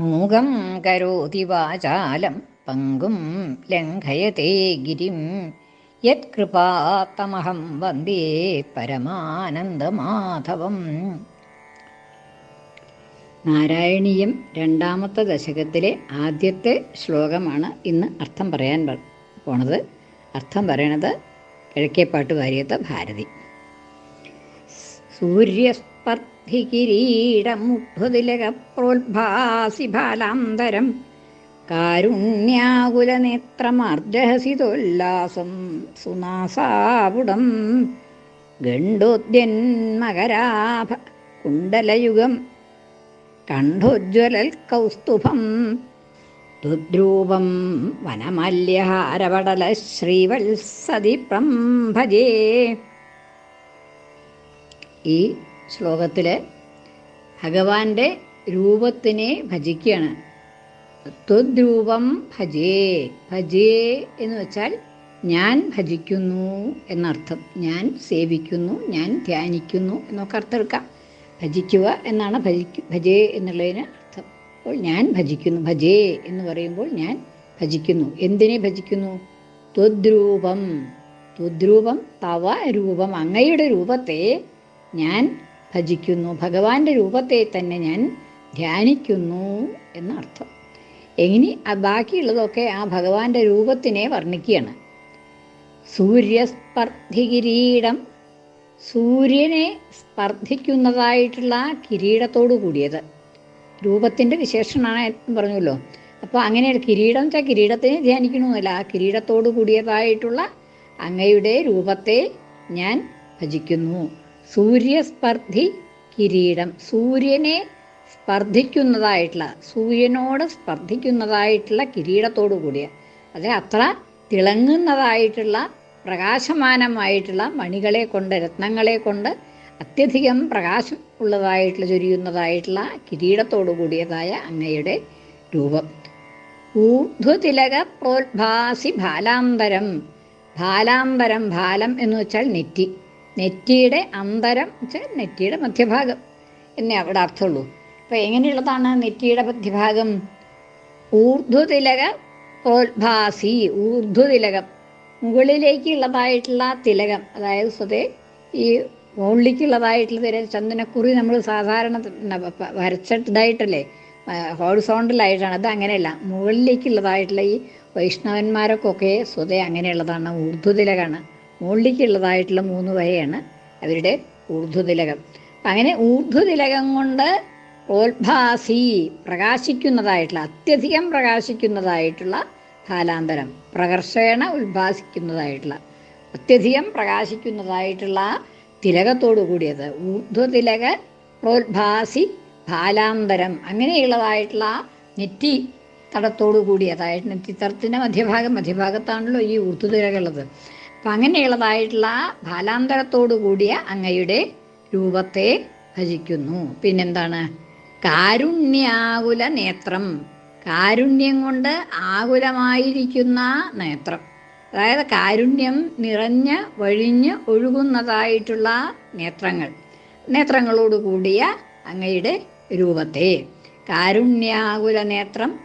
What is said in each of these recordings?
മൂകം കരോതി വാചാലം പങ്കും ലംഘയത്തെ ഗിരിം. യത്കൃപാത്തമഹം വന്ദേ പരമാനന്ദമാധവം. നാരായണീയം രണ്ടാമത്തെ ദശകത്തിലെ ആദ്യത്തെ ശ്ലോകമാണ് ഇന്ന് അർത്ഥം പറയാൻ പോണത്. അർത്ഥം പറയണത് കിഴക്കേപ്പാട്ട് വാര്യത്തെ ഭാരതി. സൂര്യസ്പർദ്ധികിരീടമുദ്ധതിലകപ്രോത്ഭാസി ഫാലാന്തരം. കാരുണ്യാകുലനേത്രമാർജഹസിതോല്ലാസം സുനാസാപുടം ഗണ്ഡോദ്യന്മകരാഭ കുണ്ടലയുഗം കണ്ഠോജ്വലൽ കൗസ്തുഭം. ദുദ്രൂപം വനമല്യഹാരപടല ശ്രീവത്സതി പ്രംഭജേ ഈ ശ്ലോകത്തിൽ ഭഗവാന്റെ രൂപത്തിനെ ഭജിക്കുകയാണ്. ത്വദ്രൂപം ഭജേ ഭജേ എന്ന് വെച്ചാൽ ഞാൻ ഭജിക്കുന്നു എന്നർത്ഥം. ഞാൻ സേവിക്കുന്നു ഞാൻ ധ്യാനിക്കുന്നു എന്നൊക്കെ അർത്ഥം എടുക്കാം ഭജിക്കുക എന്നാണ് ഭജിക്കു ഭജേ എന്നുള്ളതിന് അർത്ഥം. അപ്പോൾ ഞാൻ ഭജിക്കുന്നു ഭജേ എന്ന് പറയുമ്പോൾ ഞാൻ ഭജിക്കുന്നു. എന്തിനെ ഭജിക്കുന്നു? ത്വദ്രൂപം. ത്വദ്രൂപം തവ രൂപം. അങ്ങയുടെ രൂപത്തെ ഞാൻ ഭജിക്കുന്നു. ഭഗവാന്റെ രൂപത്തെ തന്നെ ഞാൻ ധ്യാനിക്കുന്നു എന്നർത്ഥം. ഇനി ബാക്കിയുള്ളതൊക്കെ ആ ഭഗവാന്റെ രൂപത്തിനെ വർണിക്കുകയാണ്. സൂര്യസ്പർദ്ധികിരീടം സൂര്യനെ സ്പർദ്ധിക്കുന്നതായിട്ടുള്ള കിരീടത്തോടു കൂടിയത്. രൂപത്തിന്റെ വിശേഷണമാണ് പറഞ്ഞല്ലോ. അപ്പോൾ അങ്ങനെ കിരീടം വെച്ചാൽ കിരീടത്തിനെ ധ്യാനിക്കണമെന്നല്ല ആ കിരീടത്തോടു കൂടിയതായിട്ടുള്ള അങ്ങയുടെ രൂപത്തെ ഞാൻ ഭജിക്കുന്നു. സൂര്യസ്പർദ്ധി കിരീടം. സൂര്യനെ സ്പർദ്ധിക്കുന്നതായിട്ടുള്ള സൂര്യനോട് സ്പർദ്ധിക്കുന്നതായിട്ടുള്ള കിരീടത്തോടു കൂടിയ അത് അത്ര തിളങ്ങുന്നതായിട്ടുള്ള പ്രകാശമാനമായിട്ടുള്ള മണികളെ കൊണ്ട് രത്നങ്ങളെ കൊണ്ട് അത്യധികം പ്രകാശം ഉള്ളതായിട്ടുള്ള ചൊരിയുന്നതായിട്ടുള്ള കിരീടത്തോടു കൂടിയതായ അങ്ങയുടെ രൂപം. ഊർധ്വതിലക പ്രോത്ഭാസി ഭാലാന്തരം ഭാലാന്തരം ഭാലം എന്ന് വെച്ചാൽ നെറ്റി. നെറ്റിയുടെ അന്തരം വെച്ചാൽ നെറ്റിയുടെ മധ്യഭാഗം. എന്നേ അവിടെ അർത്ഥമുള്ളൂ. അപ്പോൾ എങ്ങനെയുള്ളതാണ് നെറ്റിയുടെ മധ്യഭാഗം? ഊർധ്വതിലക പ്രോത്ഭാസി ഊർധ്വതിലകം. മുകളിലേക്കുള്ളതായിട്ടുള്ള തിലകം അതായത് സ്വതേ ഈ മുകളിലേക്കുള്ളതായിട്ടുള്ള തിര ചന്ദനക്കുറി നമ്മൾ സാധാരണ വരച്ചതായിട്ടല്ലേ ഹോറിസോണ്ടലായിട്ടാണ്. അത് അങ്ങനെയല്ല. മുകളിലേക്കുള്ളതായിട്ടുള്ള ഈ വൈഷ്ണവന്മാരൊക്കെ സ്വതേ അങ്ങനെയുള്ളതാണ് ഊർധ്വതിലകാണ്. മുകളിലേക്കുള്ളതായിട്ടുള്ള മൂന്ന് വയയാണ് അവരുടെ ഊർധ്വതിലകം. അങ്ങനെ ഊർധ്വതിലകം കൊണ്ട് പ്രോത്ഭാസി പ്രകാശിക്കുന്നതായിട്ടുള്ള അത്യധികം പ്രകാശിക്കുന്നതായിട്ടുള്ള കാലാന്തരം പ്രകർഷേണ ഉത്ഭാസിക്കുന്നതായിട്ടുള്ള അത്യധികം പ്രകാശിക്കുന്നതായിട്ടുള്ള തിലകത്തോടു കൂടിയത് ഊർധ്വതിലക പ്രോത്ഭാസി ഫാലാന്തരം അങ്ങനെയുള്ളതായിട്ടുള്ള നെറ്റി തടത്തോടു കൂടിയതായിട്ട് നെറ്റിത്തടത്തിന്റെ മധ്യഭാഗം മധ്യഭാഗത്താണല്ലോ ഈ ഊർധ്വതിലകുള്ളത് അപ്പം അങ്ങനെയുള്ളതായിട്ടുള്ള ഫാലാന്തരത്തോടു കൂടിയ അങ്ങയുടെ രൂപത്തെ ഭജിക്കുന്നു. പിന്നെന്താണ്? കാരുണ്യാകുല നേത്രം. കാരുണ്യം കൊണ്ട് ആകുലമായിരിക്കുന്ന നേത്രം. അതായത് കാരുണ്യം നിറഞ്ഞ് വഴിഞ്ഞ് ഒഴുകുന്നതായിട്ടുള്ള നേത്രങ്ങൾ. നേത്രങ്ങളോട് കൂടിയ അങ്ങയുടെ രൂപത്തെ. കാരുണ്യാകുല നേത്രം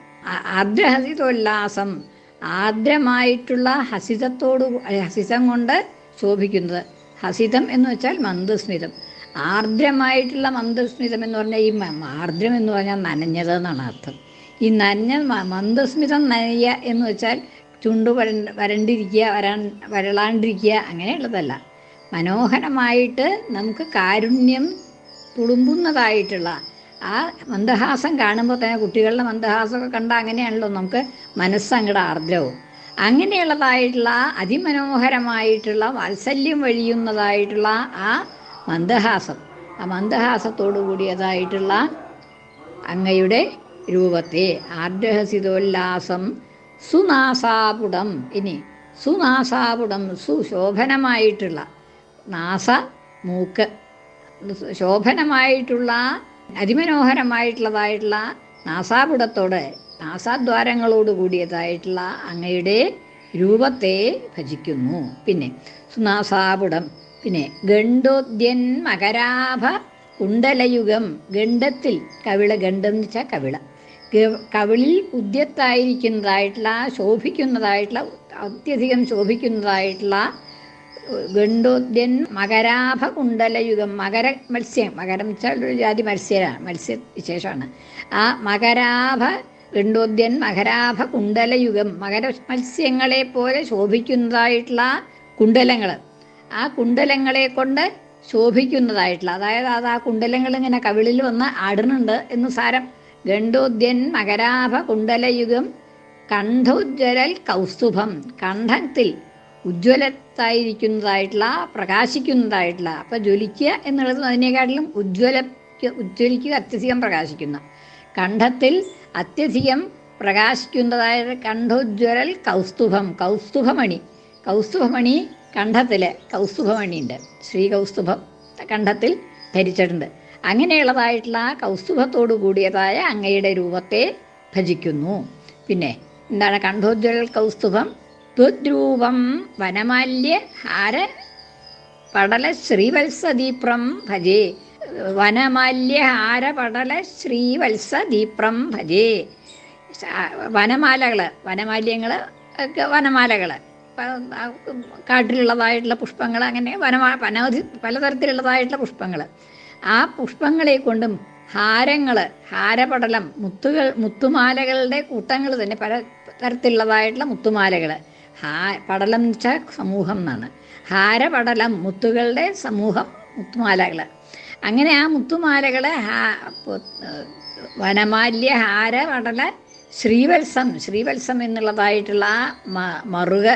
ആർദ്രഹസിതോല്ലാസം ആർദ്രമായിട്ടുള്ള ഹസിതത്തോടു ഹസിതം കൊണ്ട് ശോഭിക്കുന്നത്. ഹസിതം എന്ന് വെച്ചാൽ മന്ദസ്മിതം. ആർദ്രമായിട്ടുള്ള മന്ദസ്മിതം എന്ന് പറഞ്ഞാൽ ഈ ആർദ്രം എന്ന് പറഞ്ഞാൽ നനഞ്ഞത് എന്നാണ് അർത്ഥം. ഈ നനഞ്ഞ മന്ദസ്മിതം നനയ്യ എന്ന് വെച്ചാൽ ചുണ്ടു വര വരണ്ടിരിക്കുക വരാൻ വരളാണ്ടിരിക്കുക അങ്ങനെയുള്ളതല്ല. മനോഹരമായിട്ട് നമുക്ക് കാരുണ്യം തുളുമ്പുന്നതായിട്ടുള്ള ആ മന്ദഹാസം കാണുമ്പോൾ തന്നെ കുട്ടികളുടെ മന്ദഹാസമൊക്കെ കണ്ടാൽ അങ്ങനെയാണല്ലോ നമുക്ക് മനസ്സങ്ങടെ ആർദ്രവും അങ്ങനെയുള്ളതായിട്ടുള്ള അതിമനോഹരമായിട്ടുള്ള വാത്സല്യം വഴിയുന്നതായിട്ടുള്ള ആ മന്ദഹാസം. ആ മന്ദഹാസത്തോടു കൂടിയതായിട്ടുള്ള അങ്ങയുടെ രൂപത്തെ ആർദ്രഹസിതോല്ലാസം സുനാസാപുടം ഇനി സുനാസാപുടം സുശോഭനമായിട്ടുള്ള നാസ മൂക്ക്. ശോഭനമായിട്ടുള്ള അതിമനോഹരമായിട്ടുള്ളതായിട്ടുള്ള നാസാപുടത്തോട് നാസാദ്വാരങ്ങളോട് കൂടിയതായിട്ടുള്ള അങ്ങയുടെ രൂപത്തെ ഭജിക്കുന്നു. പിന്നെ സുനാസാപുടം പിന്നെ ഗണ്ഡോദ്യൻ മകരാഭ കുണ്ടലയുഗം ഗണ്ഡത്തിൽ കവിള ഗണ്ഡം എന്ന് വെച്ചാൽ കവിള. കവിളിൽ ഉദ്യത്തായിരിക്കുന്നതായിട്ടുള്ള ശോഭിക്കുന്നതായിട്ടുള്ള അത്യധികം ശോഭിക്കുന്നതായിട്ടുള്ള ഗണ്ഡോദ്യൻ മകരാഭ കുണ്ടലയുഗം മകര മത്സ്യം മകരം വെച്ചാൽ ഒരു ജാതി മത്സ്യരാണ് മത്സ്യ വിശേഷമാണ്. ആ മകരാഭ ഗണ്ഡോദ്യൻ മകരാഭ കുണ്ടലയുഗം മകര മത്സ്യങ്ങളെ പോലെ ശോഭിക്കുന്നതായിട്ടുള്ള കുണ്ടലങ്ങൾ ആ കുണ്ടലങ്ങളെ കൊണ്ട് ശോഭിക്കുന്നതായിട്ടുള്ള അതായത് അത് ആ കുണ്ടലങ്ങൾ ഇങ്ങനെ കവിളിൽ വന്ന് ആടുന്നുണ്ട് എന്ന് സാരം ഗണ്ഡോദ്യൻ മകരാഭ കുണ്ടലയുഗം കണ്ഠോജ്വലൽ കൗസ്തുഭം കണ്ഠത്തിൽ ഉജ്ജ്വലത്തായിരിക്കുന്നതായിട്ടുള്ള പ്രകാശിക്കുന്നതായിട്ടുള്ള. അപ്പം ജ്വലിക്കുക എന്നുള്ളത് അതിനേക്കാട്ടിലും ഉജ്ജ്വല ഉജ്ജ്വലിക്കുക അത്യധികം പ്രകാശിക്കുന്ന. കണ്ഠത്തിൽ അത്യധികം പ്രകാശിക്കുന്നതായ കണ്ഠോജ്വലൽ കൗസ്തുഭം കൗസ്തുഭമണി. കൗസ്തുഭമണി കണ്ഠത്തിൽ കൗസ്തുഭമണിയുണ്ട്. ശ്രീ കൗസ്തുഭം കണ്ഠത്തിൽ ധരിച്ചിട്ടുണ്ട്. അങ്ങനെയുള്ളതായിട്ടുള്ള കൗസ്തുഭത്തോടു കൂടിയതായ അങ്ങയുടെ രൂപത്തെ ഭജിക്കുന്നു. പിന്നെ എന്താണ് കണ്ഠോജ്വലൽ കൗസ്തുഭം? ത്വദ്രൂപം വനമാല്യ ഹാര പടല ശ്രീവത്സദീപ്രം ഭജേ. ഹാര പടല ശ്രീവത്സദീപ്രം ഭജേ. വനമാലകൾ വനമാല്യങ്ങൾ ഒക്കെ വനമാലകൾ കാട്ടിലുള്ളതായിട്ടുള്ള പുഷ്പങ്ങൾ അങ്ങനെ വനമാ അനവധി പലതരത്തിലുള്ളതായിട്ടുള്ള പുഷ്പങ്ങൾ ആ പുഷ്പങ്ങളെ കൊണ്ടും ഹാരങ്ങൾ ഹാരപടലം മുത്തുകൾ മുത്തുമാലകളുടെ കൂട്ടങ്ങൾ തന്നെ പല തരത്തിലുള്ളതായിട്ടുള്ള മുത്തുമാലകൾ ഹാ പടലം എന്ന് വെച്ചാൽ സമൂഹം എന്നാണ്. ഹാരപടലം മുത്തുകളുടെ സമൂഹം മുത്തുമാലകൾ അങ്ങനെ ആ മുത്തുമാലകൾ ഹാ വനമാല്യ ഹാരപടല ശ്രീവത്സം. ശ്രീവത്സം എന്നുള്ളതായിട്ടുള്ള ആ മറുക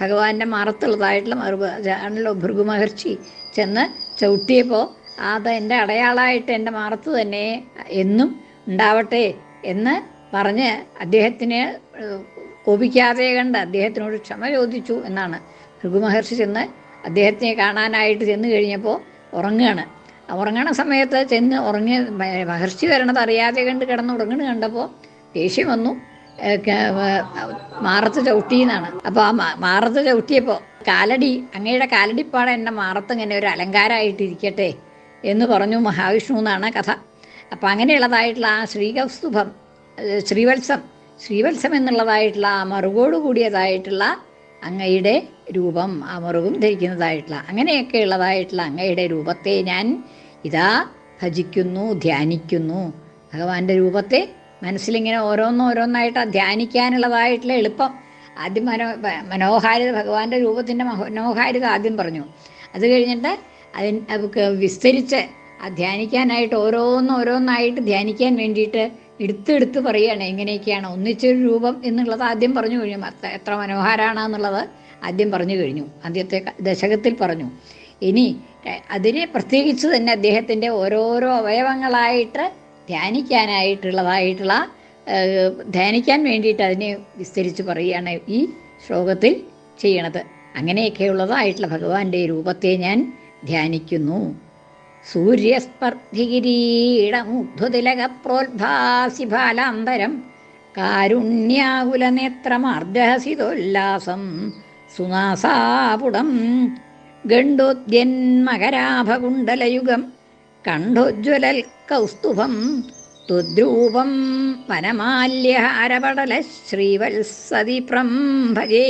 ഭഗവാന്റെ മറത്തുള്ളതായിട്ടുള്ള മറുക. ആണല്ലോ ഭൃഗു മഹർഷി ചെന്ന് ചവിട്ടിയപ്പോൾ അത് എന്റെ അടയാളമായിട്ട് എന്റെ മറത്ത് തന്നെ എന്നും ഉണ്ടാവട്ടെ എന്ന് പറഞ്ഞ് അദ്ദേഹത്തിന് കോപിക്കാതെ കണ്ട് അദ്ദേഹത്തിനോട് ക്ഷമ ചോദിച്ചു എന്നാണ്. ഭൃഗു മഹർഷി ചെന്ന് അദ്ദേഹത്തിനെ കാണാനായിട്ട് ചെന്ന് കഴിഞ്ഞപ്പോൾ ഉറങ്ങുകയാണ് ഉറങ്ങണ സമയത്ത് ചെന്ന് ഉറങ്ങി മഹർഷി വരണത് അറിയാതെ കണ്ട് കിടന്ന് ഉറങ്ങണ കണ്ടപ്പോൾ ദേഷ്യം വന്നു. മാറത്ത് ചവിട്ടി എന്നാണ് അപ്പോൾ ആ മാറത്ത് ചവിട്ടിയപ്പോൾ കാലടി അങ്ങയുടെ കാലടിപ്പാട് എന്റെ മാറത്ത് ഇങ്ങനെ ഒരു അലങ്കാരമായിട്ടിരിക്കട്ടെ എന്ന് പറഞ്ഞു മഹാവിഷ്ണു എന്നാണ് കഥ. അപ്പം അങ്ങനെയുള്ളതായിട്ടുള്ള ആ ശ്രീകൗസ്തുഭം ശ്രീവത്സം ശ്രീവത്സം എന്നുള്ളതായിട്ടുള്ള ആ മറുകോട് കൂടിയതായിട്ടുള്ള അങ്ങയുടെ രൂപം ആ മറുകും ധരിക്കുന്നതായിട്ടുള്ള അങ്ങനെയൊക്കെ ഉള്ളതായിട്ടുള്ള അങ്ങയുടെ രൂപത്തെ ഞാൻ ഇതാ ഭജിക്കുന്നു ധ്യാനിക്കുന്നു. ഭഗവാന്റെ രൂപത്തെ മനസ്സിലിങ്ങനെ ഓരോന്നോരോന്നായിട്ട് ധ്യാനിക്കാനുള്ളതായിട്ടുള്ള എളുപ്പം. ആദ്യം മനോ മനോഹാരിത ഭഗവാന്റെ രൂപത്തിന്റെ മനോഹാരിത ആദ്യം പറഞ്ഞു. അത് കഴിഞ്ഞിട്ട് അതിന് വിസ്തരിച്ച് ധ്യാനിക്കാനായിട്ട് ഓരോന്നോരോന്നായിട്ട് ധ്യാനിക്കാൻ വേണ്ടിയിട്ട് എടുത്തെടുത്ത് പറയുകയാണ് എങ്ങനെയൊക്കെയാണ്? ഒന്നിച്ചൊരു രൂപം എന്നുള്ളത് ആദ്യം പറഞ്ഞു കഴിഞ്ഞു. എത്ര മനോഹരാണെന്നുള്ളത് ആദ്യം പറഞ്ഞു കഴിഞ്ഞു. ആദ്യത്തെ ദശകത്തിൽ പറഞ്ഞു. ഇനി അതിനെ പ്രത്യേകിച്ച് തന്നെ അദ്ദേഹത്തിന്റെ ഓരോരോ അവയവങ്ങളായിട്ട് ധ്യാനിക്കാനായിട്ടുള്ളതായിട്ടുള്ള ധ്യാനിക്കാൻ വേണ്ടിയിട്ട് അതിനെ വിസ്തരിച്ച് പറയുകയാണ് ഈ ശ്ലോകത്തിൽ ചെയ്യണത്. അങ്ങനെയൊക്കെയുള്ളതായിട്ടുള്ള ഭഗവാന്റെ രൂപത്തെ ഞാൻ ധ്യാനിക്കുന്നു. സൂര്യസ്പർദ്ധികിരീടമുഗ്ധുതിലക പ്രോത്ഭാസി ഫാലാന്തരം കാരുണ്യാകുലനേത്രമാർദ്ദഹസിതോല്ലാസം സുനാസാപുടം ഗണ്ഡോദ്യന്മകരാഭകുണ്ടലയുഗം കണ്ഠോജ്വലൽ കൗസ്തുഭം തുദ്രൂപം വനമാല്യഹാരപടല ഭജേ